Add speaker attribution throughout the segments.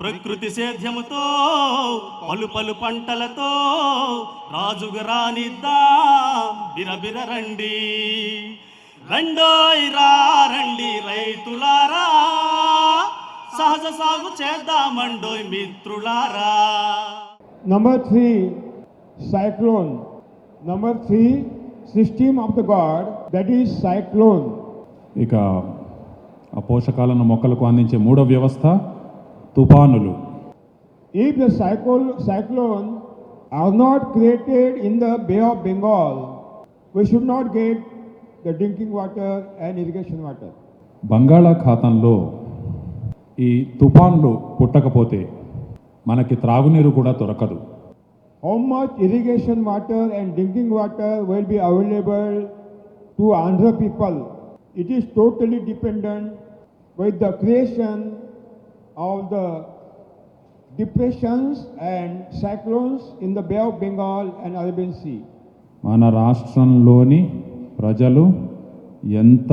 Speaker 1: ప్రకృతి సేద్యముతో పలు పలు పంటలతో రాజుగా రానిద్దా బిరబిర రండి రండోయ్ రండి రైతులారా సహజ సాగు చేద్దామండోయ్ మిత్రులారా
Speaker 2: Number three, cyclone. Number three, system of the God, that is cyclone.
Speaker 3: ఇక ఆ పోషకాలను మొక్కలకు అందించే మూడో వ్యవస్థ తుఫానులు
Speaker 2: if the cycle cyclone are not created in the bay of Bengal we should not get the drinking water and irrigation water
Speaker 3: బంగాళాఖాతంలో ఈ తుఫాన్లు పుట్టకపోతే మనకి త్రాగునీరు కూడా దొరకదు.
Speaker 2: How much irrigation water and drinking water will be available to Andhra people it is totally dependent with the creation of the depressions and cyclones in the Bay of Bengal and Arabian Sea.
Speaker 3: మన రాష్ట్రంలోని ప్రజలు ఎంత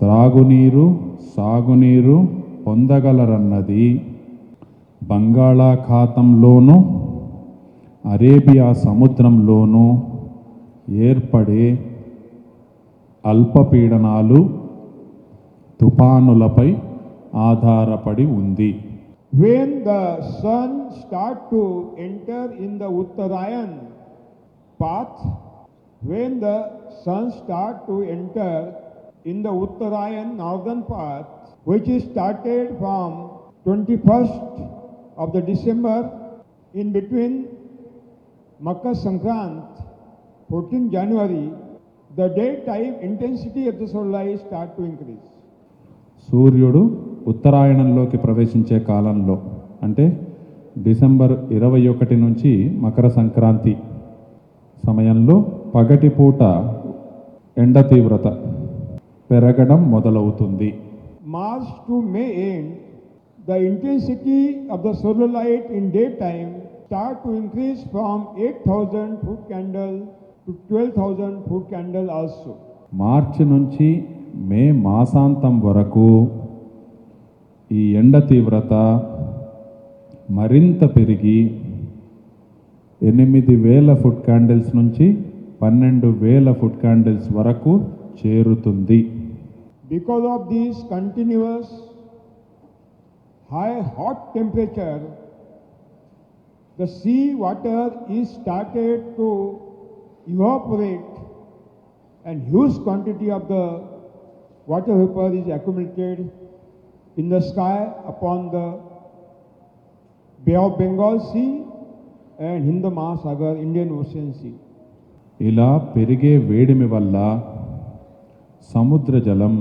Speaker 3: త్రాగునీరు సాగునీరు పొందగలరన్నది బంగాళాఖాతంలోనూ Arabia సముద్రంలోనూ ఏర్పడే అల్పపీడనాలు తుఫానులపై ఆధారపడి ఉంది
Speaker 2: When the sun start to enter in the Uttarayan path, when the sun start to enter in the Uttarayan northern path, which is started from 21st of the December in between Makkah Sankrant, 14 January, the daytime intensity of the sunlight start to increase.
Speaker 3: సూర్యుడు ఉత్తరాయణంలోకి ప్రవేశించే కాలంలో అంటే December ఇరవై ఒకటి నుంచి మకర సంక్రాంతి సమయంలో పగటి పూట ఎండ తీవ్రత పెరగడం మొదలవుతుంది.
Speaker 2: March to May end the intensity of the solar light in day time start to increase from eight thousand foot candle to twelve thousand foot candle also
Speaker 3: March నుంచి మే మాసాంతం వరకు ఈ ఎండ తీవ్రత మరింత పెరిగి ఎనిమిది వేల ఫుట్ క్యాండిల్స్ నుంచి పన్నెండు వేల ఫుట్ క్యాండిల్స్ వరకు చేరుతుంది.
Speaker 2: Because of these continuous high hot temperature the sea water ఈ started to evaporate and huge quantity of the water vapour is accumulated in the sky upon the Bay of Bengal Sea and Hind Mahasagar, Indian Ocean Sea.
Speaker 3: ఇలా పెరిగే వేడిమి వల్ల సముద్ర జలం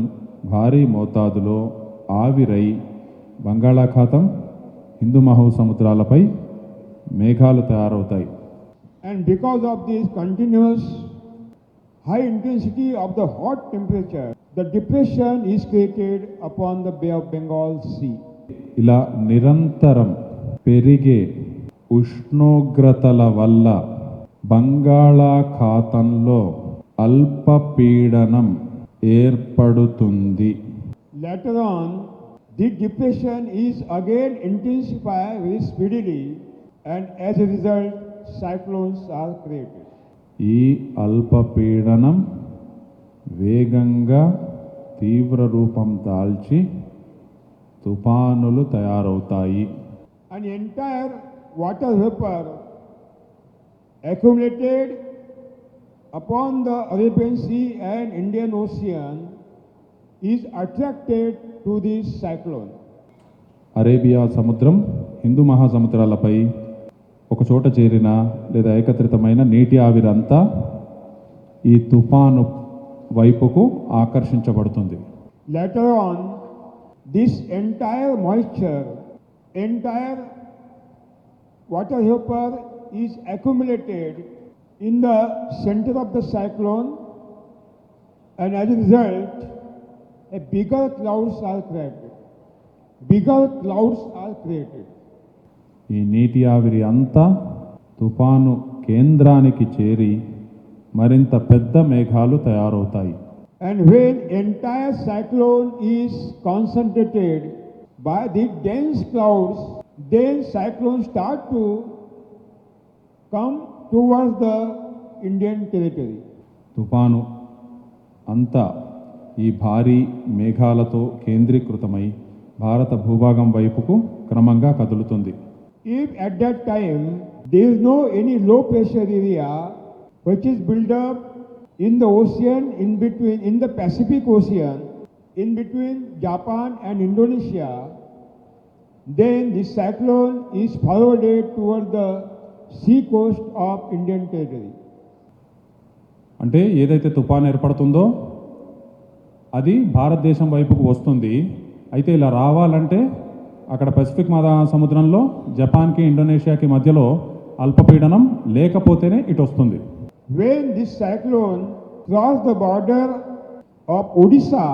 Speaker 3: భారీ మోతాదులో ఆవిరై బంగాళాఖాతం హిందూ మహాసముద్రాలపై మేఘాలు తయారవుతాయి
Speaker 2: And because of this continuous high intensity of the hot temperature, depression is created upon the bay of Bengal sea
Speaker 3: ఇలా నిరంతరం పెరిగే ఉష్ణోగ్రతల వల్ల బంగాళాఖాతంలో అల్పపీడనం ఏర్పడుతుంది.
Speaker 2: Later on the depression is again intensify very speedily and as a result cyclones are created
Speaker 3: ఈ అల్పపీడనం వేగంగా తీవ్ర రూపం దాల్చి తుఫానులు తయారవుతాయి.
Speaker 2: And entire water vapour accumulated upon the Arabian sea and Indian ocean is attracted to this cyclone
Speaker 3: Arabia సముద్రం హిందూ మహాసముద్రాలపై ఒక చోట చేరిన లేదా ఏకత్రితమైన నీటి ఆవిరంతా ఈ తుఫాను వైపుకు ఆకర్షించబడుతుంది.
Speaker 2: Later on this entire moisture entire water vapour is accumulated in the centre of the cyclone and as result a bigger clouds are created bigger clouds are created
Speaker 3: ఈ నీటి ఆవిరి అంతా తుఫాను కేంద్రానికి చేరి మరింత పెద్ద మేఘాలు తయారవుతాయి.
Speaker 2: And when entire cyclone is concentrated by the dense clouds then cyclone start to come towards the Indian territory
Speaker 3: తుఫాను అంతా ఈ భారీ మేఘాలతో కేంద్రీకృతమై భారత భూభాగం వైపుకు క్రమంగా కదులుతుంది.
Speaker 2: If at that time there is no any low pressure area which is built up in the ocean in between in the Pacific Ocean in between Japan and Indonesia, then this cyclone is forwarded toward the sea coast of Indian territory.
Speaker 3: అంటే ఏదైతే తుఫాన్ ఏర్పడుతుందో అది భారతదేశం వైపుకు వస్తుంది అయితే ఇలా రావాలంటే అక్కడ పసిఫిక్ మహా సముద్రంలో జపాన్కి ఇండోనేషియాకి మధ్యలో అల్పపీడనం లేకపోతేనే ఇటు వస్తుంది
Speaker 2: When this cyclone crossed the border of Odisha,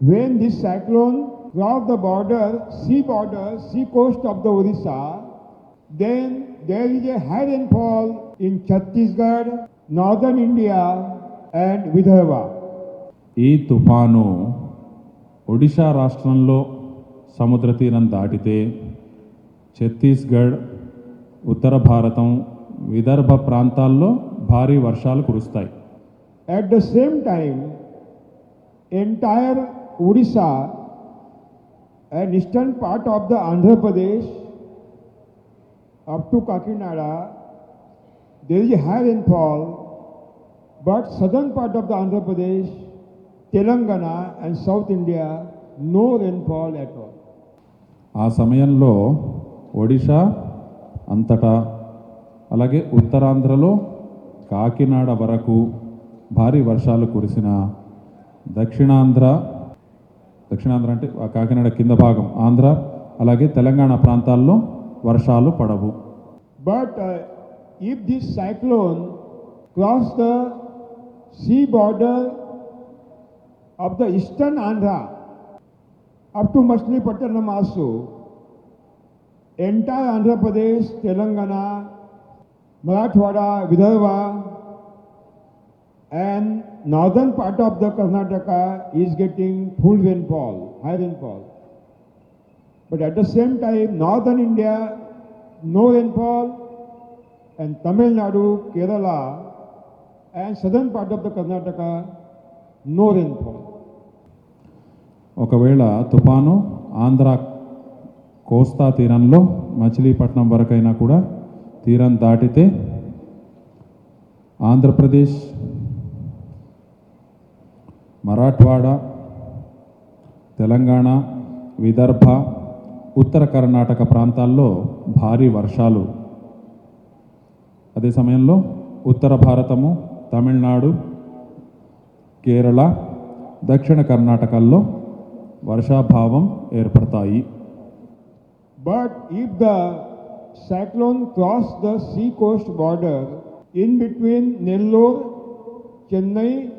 Speaker 2: when this cyclone crossed the border, sea border, sea coast of the Odisha, then there is a high rainfall in Chhattisgarh, northern India, and Vidarbha.
Speaker 3: ఈ తుఫాను ఒడిశా రాష్ట్రంలో సముద్ర తీరం దాటితే ఛత్తీస్గఢ్ ఉత్తర భారతం విదర్భ ప్రాంతాల్లో భారీ వర్షాలు కురుస్తాయి.
Speaker 2: At the same time entire Odisha and eastern part of the Andhra Pradesh up to Kakinada there is heavy rainfall but southern part of the Andhra Pradesh Telangana and south India no rainfall at all
Speaker 3: ఆ సమయంలో ఒడిశా అంతటా అలాగే ఉత్తరాంధ్రలో కాకినాడ వరకు భారీ వర్షాలు కురిసిన దక్షిణాంధ్ర దక్షిణాంధ్ర అంటే కాకినాడ కింద భాగం ఆంధ్ర అలాగే తెలంగాణ ప్రాంతాల్లో వర్షాలు పడవు.
Speaker 2: But if this cyclone cross the sea border of the eastern Andhra up to Machilipatnam mass entire Andhra Pradesh Telangana Marathwada, Vidarbha, and northern part of the Karnataka is getting full rainfall, high rainfall. But at the same time, northern India, no rainfall, and Tamil Nadu, Kerala, and southern part of the Karnataka, no rainfall.
Speaker 3: ఒకవేళ తుఫాను ఆంధ్ర కోస్తా తీరంలో మచిలీపట్నం వరకైనా కూడా తీరం దాటితే ఆంధ్రప్రదేశ్ మరాఠ్వాడ తెలంగాణ విదర్భ ఉత్తర కర్ణాటక ప్రాంతాల్లో భారీ వర్షాలు. అదే సమయంలో ఉత్తర భారతము తమిళనాడు కేరళ దక్షిణ కర్ణాటకల్లో వర్షాభావం ఏర్పడతాయి.
Speaker 2: But if the cyclone crossed the sea coast border in between Nellore, Chennai,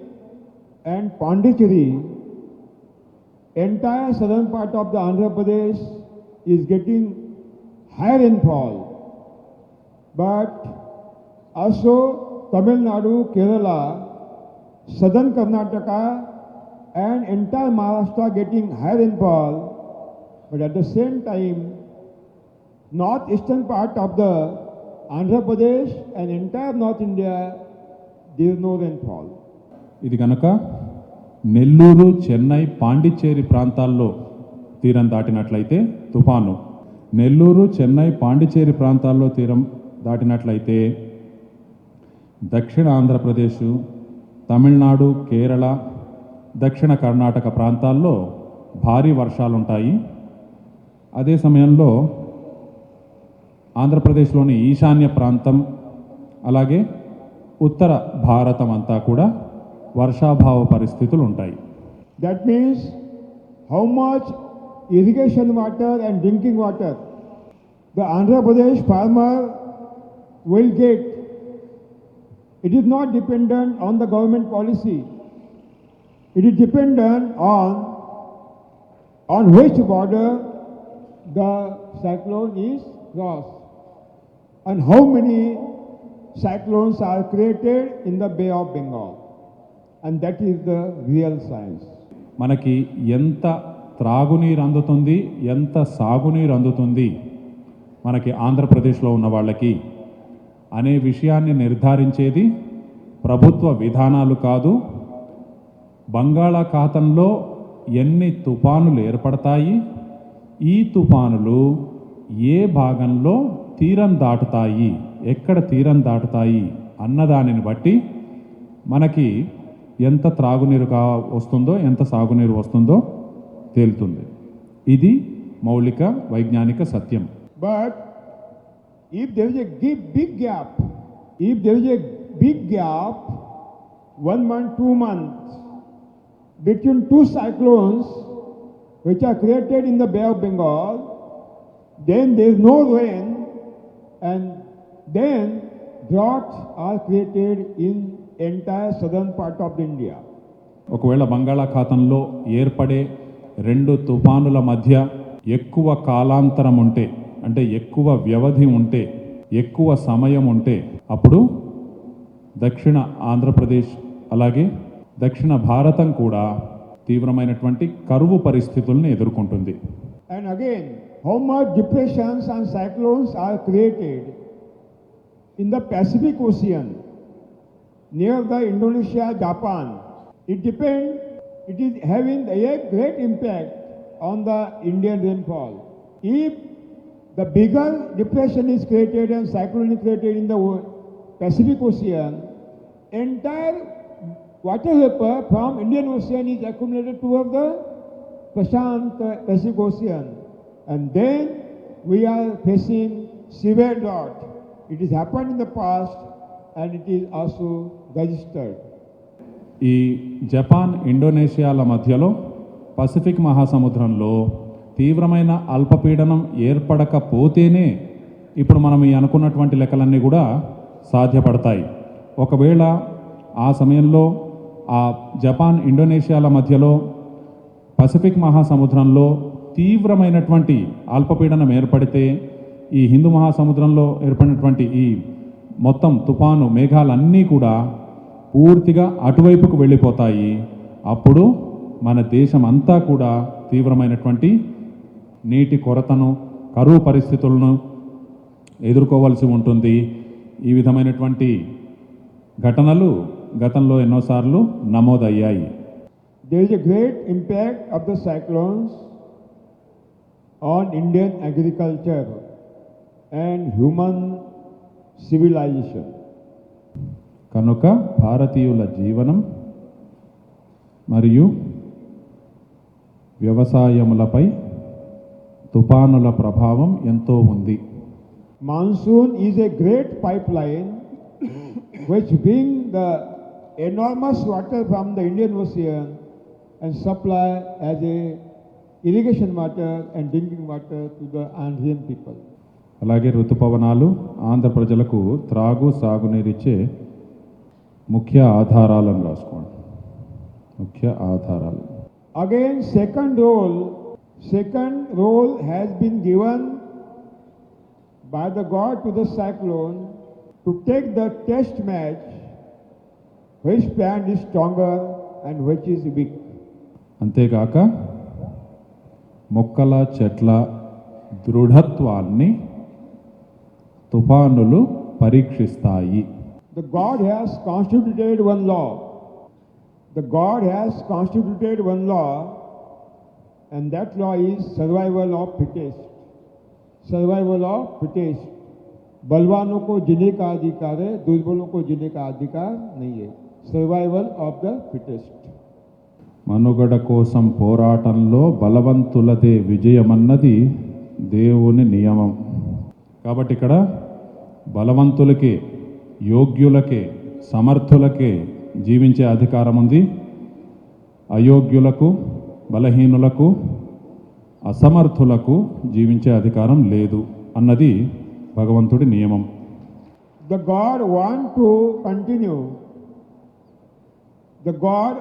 Speaker 2: and Pondicherry, entire southern part of the Andhra Pradesh is getting high rainfall. But also Tamil Nadu, Kerala, southern Karnataka, and entire Maharashtra getting high rainfall. But at the same time, northeastern part of the Andhra Pradesh and entire North India, there is no rainfall.
Speaker 3: ఇది కనుక నెల్లూరు చెన్నై పాండిచ్చేరి ప్రాంతాల్లో తీరం దాటినట్లయితే తుఫాను నెల్లూరు చెన్నై పాండిచ్చేరి ప్రాంతాల్లో తీరం దాటినట్లయితే దక్షిణ ఆంధ్రప్రదేశ్ తమిళనాడు కేరళ దక్షిణ కర్ణాటక ప్రాంతాల్లో భారీ వర్షాలుంటాయి అదే సమయంలో ఆంధ్రప్రదేశ్లోని ఈశాన్య ప్రాంతం అలాగే ఉత్తర భారతం అంతా కూడా వర్షాభావ పరిస్థితులు ఉంటాయి.
Speaker 2: That means how much irrigation water and drinking water the Andhra Pradesh farmer will gate it is not dependent on the government policy it is dependent on on west border the cyclone is cross and how many cyclones are created in the Bay of Bengal. And that is the real science.
Speaker 3: మనకి ఎంత త్రాగునీరు అందుతుంది ఎంత సాగునీరు అందుతుంది మనకి ఆంధ్రప్రదేశ్లో ఉన్న వాళ్ళకి అనే విషయాన్ని నిర్ధారించేది ప్రభుత్వ విధానాలు కాదు బంగాళాఖాతంలో ఎన్ని తుఫానులు ఏర్పడతాయి ఈ తుఫానులు ఏ భాగంలో తీరం దాటుతాయి. ఎక్కడ తీరం దాటుతాయి అన్నదానిని బట్టి మనకి ఎంత త్రాగునీరు కా వస్తుందో ఎంత సాగునీరు వస్తుందో తేలుతుంది. ఇది మౌలిక వైజ్ఞానిక సత్యం.
Speaker 2: But if there is a big gap if there is a big gap one month two month between two cyclones which are created in the bay of Bengal then there is no rain and then droughts are created in entire southern part of India.
Speaker 3: ఒకవేళ బంగాళాఖాతంలో ఏర్పడే రెండు తుఫానుల మధ్య ఎక్కువ కాలాంతరం ఉంటే అంటే ఎక్కువ వ్యవధి ఉంటే ఎక్కువ సమయం ఉంటే అప్పుడు దక్షిణ ఆంధ్రప్రదేశ్ అలాగే దక్షిణ భారతం కూడా తీవ్రమైనటువంటి కరువు పరిస్థితుల్ని ఎదుర్కొంటుంది
Speaker 2: And again, how much depressions and cyclones are created in the Pacific Ocean near the Indonesia, Japan. It depends, it is having a great impact on the Indian rainfall. If the bigger depression is created and cyclone is created in the Pacific Ocean, entire water vapor from Indian Ocean is accumulated towards the Pacific Ocean. And then we are facing severe drought. It has happened in the past and it is also registered.
Speaker 3: ఈ Japan ఇండోనేషియాల మధ్యలో Pacific మహాసముద్రంలో తీవ్రమైన అల్పపీడనం ఏర్పడకపోతేనే ఇప్పుడు మనం ఈ అనుకున్నటువంటి లెక్కలన్నీ కూడా సాధ్యపడతాయి ఒకవేళ ఆ సమయంలో ఆ జపాన్ ఇండోనేషియాల మధ్యలో పసిఫిక్ మహాసముద్రంలో తీవ్రమైనటువంటి అల్పపీడనం ఏర్పడితే ఈ హిందూ మహాసముద్రంలో ఏర్పడినటువంటి ఈ మొత్తం తుఫాను మేఘాలన్నీ కూడా పూర్తిగా అటువైపుకు వెళ్ళిపోతాయి. అప్పుడు మన దేశం అంతా కూడా తీవ్రమైనటువంటి నీటి కొరతను కరువు పరిస్థితులను ఎదుర్కోవాల్సి ఉంటుంది. ఈ విధమైనటువంటి ఘటనలు గతంలో ఎన్నోసార్లు నమోదయ్యాయి.
Speaker 2: There is a great impact of the cyclones on Indian agriculture and human civilization.
Speaker 3: కనుక భారతీయుల జీవనం మరియు వ్యవసాయములపై తుఫానుల ప్రభావం ఎంతో ఉంది
Speaker 2: Monsoon is a great pipeline which bring the enormous water from the Indian Ocean and supply as a irrigation water and drinking water to the Andhrian people
Speaker 3: అలాగే ఋతుపవనాలు ఆంధ్ర ప్రజలకు త్రాగు సాగునీరు ఇచ్చే ముఖ్య ఆధారాలను రాసుకోండి. ముఖ్య ఆధారాలు.
Speaker 2: Again second role second role has been given by the god to the cyclone to take the test match which plant is stronger and which is big
Speaker 3: అంతేకాక మొక్కల చెట్ల దృఢత్వాన్ని తుఫానులు పరీక్షిస్తాయి
Speaker 2: The god has constituted one law. The god has constituted one law, and that law is survival of fittest. Survival of fittest. बलवानों को जीने का अधिकार है दुर्बलों को जीने का अधिकार नहीं है सर्वाइवल ऑफ द फिटेस्ट
Speaker 3: మనుగడ కోసం పోరాటంలో బలవంతులదే విజయమన్నది దేవుని నియమం. కాబట్టి ఇక్కడ బలవంతులకే యోగ్యులకే సమర్థులకే జీవించే అధికారం ఉంది. అయోగ్యులకు బలహీనులకు అసమర్థులకు జీవించే అధికారం లేదు అన్నది భగవంతుడి నియమం.
Speaker 2: The god want to continue the god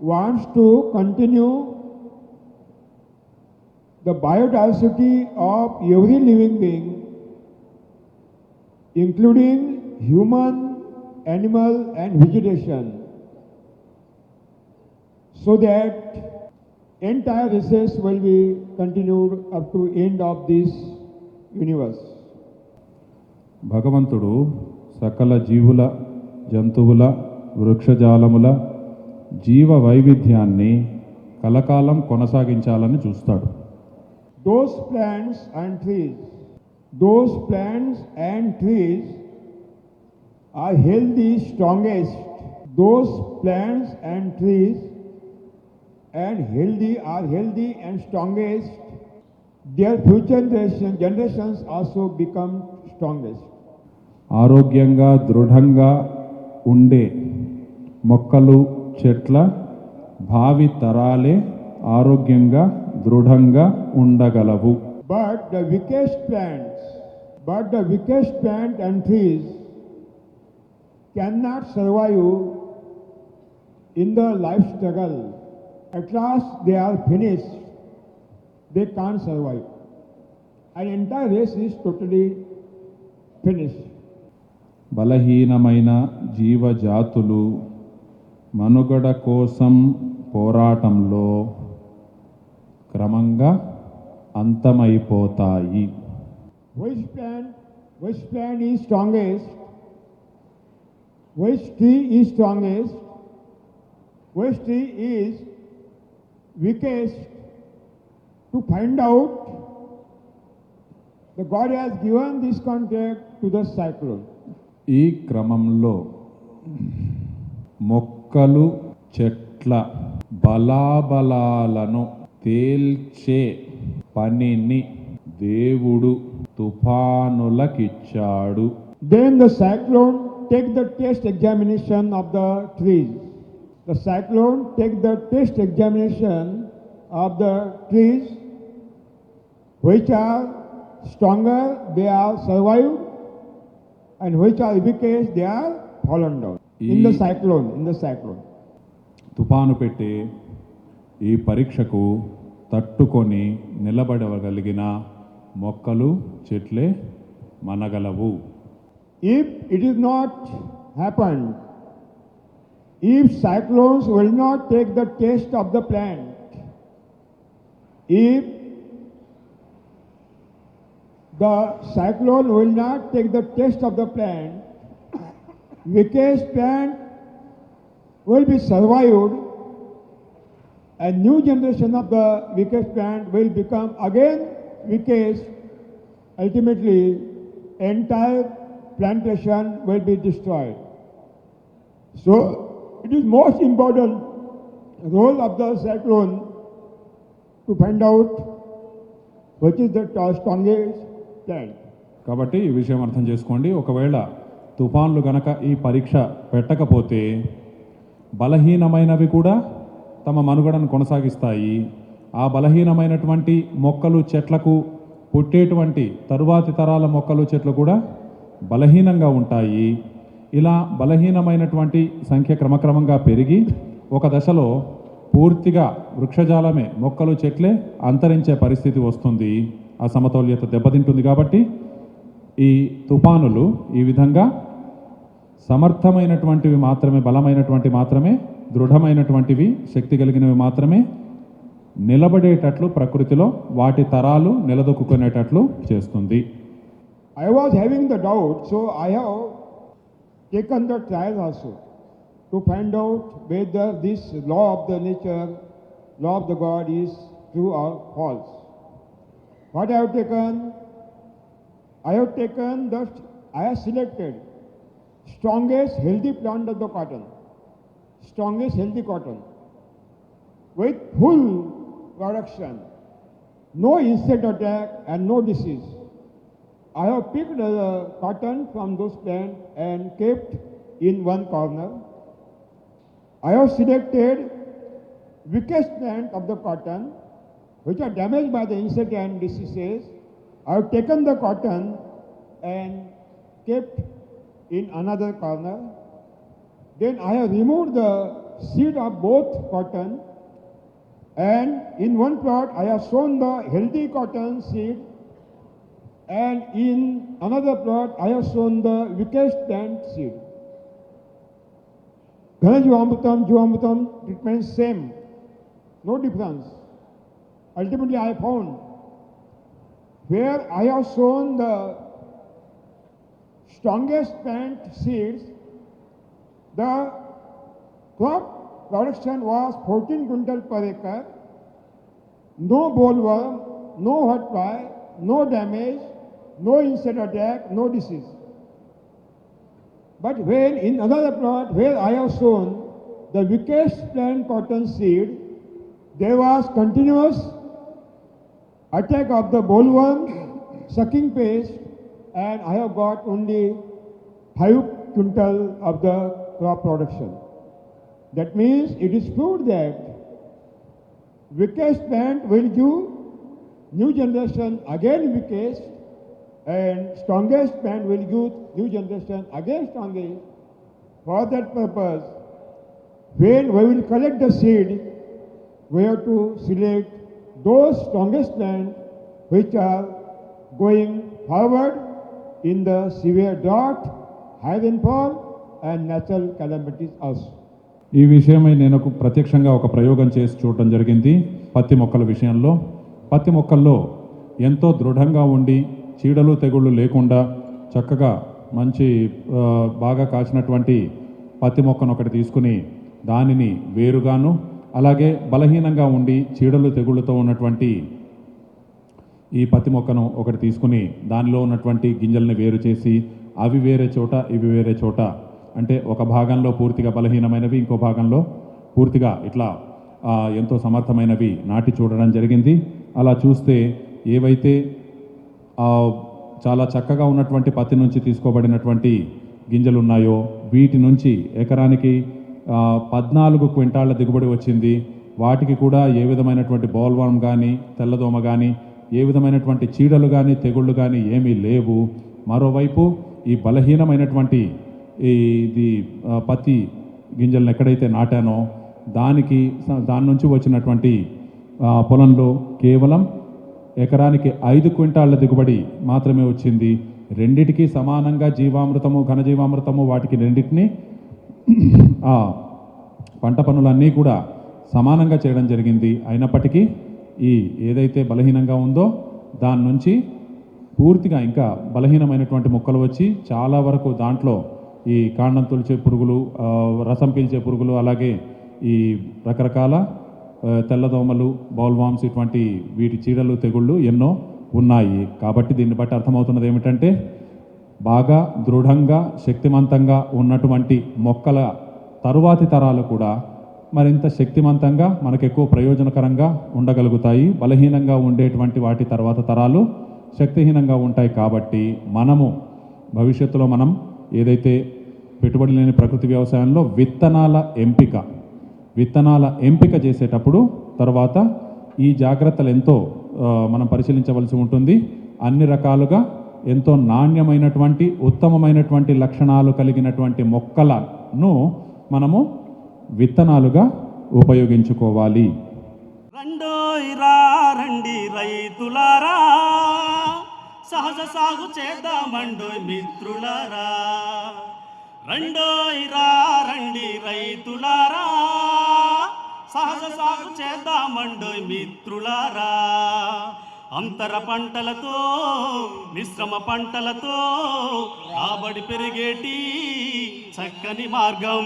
Speaker 2: wants to continue the biodiversity of every living being, including human, animal, and vegetation, so that entire races will be continued up to end of this universe.
Speaker 3: భగవంతుడు సకల జీవుల జంతువుల వృక్షజాలముల జీవ వైవిధ్యాన్ని కలకాలం కొనసాగించాలని చూస్తాడు.
Speaker 2: Those plants and trees those plants and trees are healthy strongest those plants and trees and healthy are healthy and strongest their future generation generations also become strongest
Speaker 3: ఆరోగ్యంగా దృఢంగా ఉండే మొక్కలు చెట్ల భావి తరాలే ఆరోగ్యంగా దృఢంగా ఉండగలవు.
Speaker 2: But the weakest plants but the weakest plant and trees can not survive in the life struggle at last they are finish they can't survive and entire race is totally finish
Speaker 3: బలహీనమైన జీవజాతులు మనుగడ కోసం పోరాటంలో క్రమంగా అంతమైపోతాయి.
Speaker 2: Vice plan plan ఈ strongest vice tea ఈ strongest wise tea is weakest to find out the has given this contact to the cyclone
Speaker 3: ఈ క్రమంలో మొక్క మొక్కలు చెట్ల బలాబలాలను తేల్చే పనిని దేవుడు తుఫానులకిచ్చాడు.
Speaker 2: Then the cyclone take the test examination of the trees the cyclone take the test examination of the trees which are stronger they are survive and which are ఇబికేస్ they are fall down in the cyclone in the cyclone
Speaker 3: తుఫాను పెట్టి ఈ పరీక్షకు తట్టుకొని నిలబడవగలిగిన మొక్కలు చెట్లే మనగలవు.
Speaker 2: If it is not happen if cyclones will not take the test of the plant if the cyclone will not take the test of the plant weakest plant will be survived, a new generation of the weakest plant will become again weakest, ultimately entire plantation will be destroyed. So it is most important role of the cyclone to find out which is the strongest plant.
Speaker 3: కాబట్టి ఈ విషయం అర్థం చేసుకోండి ఒకవేళ తుఫాన్లు గనక ఈ పరీక్ష పెట్టకపోతే బలహీనమైనవి కూడా తమ మనుగడను కొనసాగిస్తాయి. ఆ బలహీనమైనటువంటి మొక్కలు చెట్లకు పుట్టేటువంటి తరువాతి తరాల మొక్కలు చెట్లు కూడా బలహీనంగా ఉంటాయి. ఇలా బలహీనమైనటువంటి సంఖ్య క్రమక్రమంగా పెరిగి ఒక దశలో పూర్తిగా వృక్షజాలమే మొక్కలు చెట్లే అంతరించే పరిస్థితి వస్తుంది. ఆ సమతౌల్యత దెబ్బతింటుంది కాబట్టి ఈ తుఫానులు ఈ విధంగా సమర్థమైనటువంటివి మాత్రమే బలమైనటువంటి మాత్రమే దృఢమైనటువంటివి శక్తి కలిగినవి మాత్రమే నిలబడేటట్లు ప్రకృతిలో వాటి తరాలు నిలదొక్కునేటట్లు చేస్తుంది.
Speaker 2: I was having the doubt so I have taken the trial also to find out whether this law of the nature law of the God is true or false what I హెకన్ I హెకన్ that I selected strongest healthy plant of the cotton, strongest healthy cotton, with full production, no insect attack and no disease. I have picked the cotton from those plants and kept in one corner. I have selected weakest plant of the cotton, which are damaged by the insect and diseases. I have taken the cotton and kept in another corner. Then I have removed the seed of both cotton and in one plot I have sown the healthy cotton seed and in another plot I have sown the weakest plant seed. Ghana Jivamrutam, Jivamrutam treatment same, no difference. Ultimately I found where I have sown the strongest plant seeds, the crop production was 14 quintal per acre, no bollworm, no hot fly, no damage, no insect attack, no disease. But when in another plot where I have sown the weakest plant cotton seed, there was continuous attack of the bollworm, sucking pest, and I have got only 5 quintal of the crop production. That means it is proved that weakest plant will give new generation again weakest and strongest plant will give new generation again strongest. For that purpose, when we will collect the seed, we have to select those strongest plants which are going forward in the severe drought, high rainfall, and natural calamities also.
Speaker 3: ఈ విషయమై నేను ఒక ప్రత్యక్షంగా ఒక ప్రయోగం చేసి చూడటం జరిగింది పత్తి మొక్కల విషయంలో పత్తి మొక్కల్లో ఎంతో దృఢంగా ఉండి చీడలు తెగుళ్ళు లేకుండా చక్కగా మంచి బాగా కాచినటువంటి పత్తి మొక్కను ఒకటి తీసుకుని దానిని వేరుగాను అలాగే బలహీనంగా ఉండి చీడలు తెగుళ్ళతో ఉన్నటువంటి ఈ పత్తి మొక్కను ఒకటి తీసుకుని దానిలో ఉన్నటువంటి గింజల్ని వేరు చేసి అవి వేరే చోట ఇవి వేరే చోట. అంటే ఒక భాగంలో పూర్తిగా బలహీనమైనవి ఇంకో భాగంలో పూర్తిగా ఇట్లా ఎంతో సమర్థమైనవి నాటి చూడడం జరిగింది. అలా చూస్తే ఏవైతే చాలా చక్కగా ఉన్నటువంటి పత్తి నుంచి తీసుకోబడినటువంటి గింజలు ఉన్నాయో వీటి నుంచి ఎకరానికి పద్నాలుగు క్వింటాళ్ళ దిగుబడి వచ్చింది. వాటికి కూడా ఏ విధమైనటువంటి బోల్వామ్ కానీ తెల్లదోమ కానీ ఏ విధమైనటువంటి చీడలు కానీ తెగుళ్ళు కానీ ఏమీ లేవు. మరోవైపు ఈ బలహీనమైనటువంటి ఈ ఇది పత్తి గింజలను ఎక్కడైతే నాటానో దానికి దాని నుంచి వచ్చినటువంటి పొలంలో కేవలం ఎకరానికి ఐదు క్వింటాళ్ళ దిగుబడి మాత్రమే వచ్చింది. రెండిటికి సమానంగా జీవామృతము ఘనజీవామృతము వాటికి రెండింటిని పంట పనులన్నీ కూడా సమానంగా చేయడం జరిగింది. అయినప్పటికీ ఈ ఏదైతే బలహీనంగా ఉందో దాని నుంచి పూర్తిగా ఇంకా బలహీనమైనటువంటి మొక్కలు వచ్చి చాలా వరకు దాంట్లో ఈ కాండం తొలిచే పురుగులు రసం పీల్చే పురుగులు అలాగే ఈ రకరకాల తెల్లదోమలు బౌల్వామ్స్ ఇటువంటి వీటి చీడలు తెగుళ్ళు ఎన్నో ఉన్నాయి. కాబట్టి దీన్ని బట్టి అర్థమవుతున్నది ఏమిటంటే బాగా దృఢంగా శక్తివంతంగా ఉన్నటువంటి మొక్కల తరువాతి తరాలు కూడా మరింత శక్తివంతంగా మనకు ఎక్కువ ప్రయోజనకరంగా ఉండగలుగుతాయి. బలహీనంగా ఉండేటువంటి వాటి తర్వాత తరాలు శక్తిహీనంగా ఉంటాయి కాబట్టి మనము భవిష్యత్తులో మనం ఏదైతే పెట్టుబడి లేని ప్రకృతి వ్యవసాయంలో విత్తనాల ఎంపిక విత్తనాల ఎంపిక చేసేటప్పుడు తర్వాత ఈ జాగ్రత్తలు ఎంతో మనం పరిశీలించవలసి ఉంటుంది. అన్ని రకాలుగా ఎంతో నాణ్యమైనటువంటి ఉత్తమమైనటువంటి లక్షణాలు కలిగినటువంటి మొక్కలను మనము విత్తనాలుగా ఉపయోగించుకోవాలి.
Speaker 1: రండి రైతులారా. సహజ సాగు చేద్దామండోయ్ మిత్రులారా. రండోయ్ రండి రైతులారా. సహజ సాగు చేద్దామండోయ్ మిత్రులారా. అంతర పంటలతో మిశ్రమ పంటలతో రాబడి పెరిగేటి చక్కని మార్గం.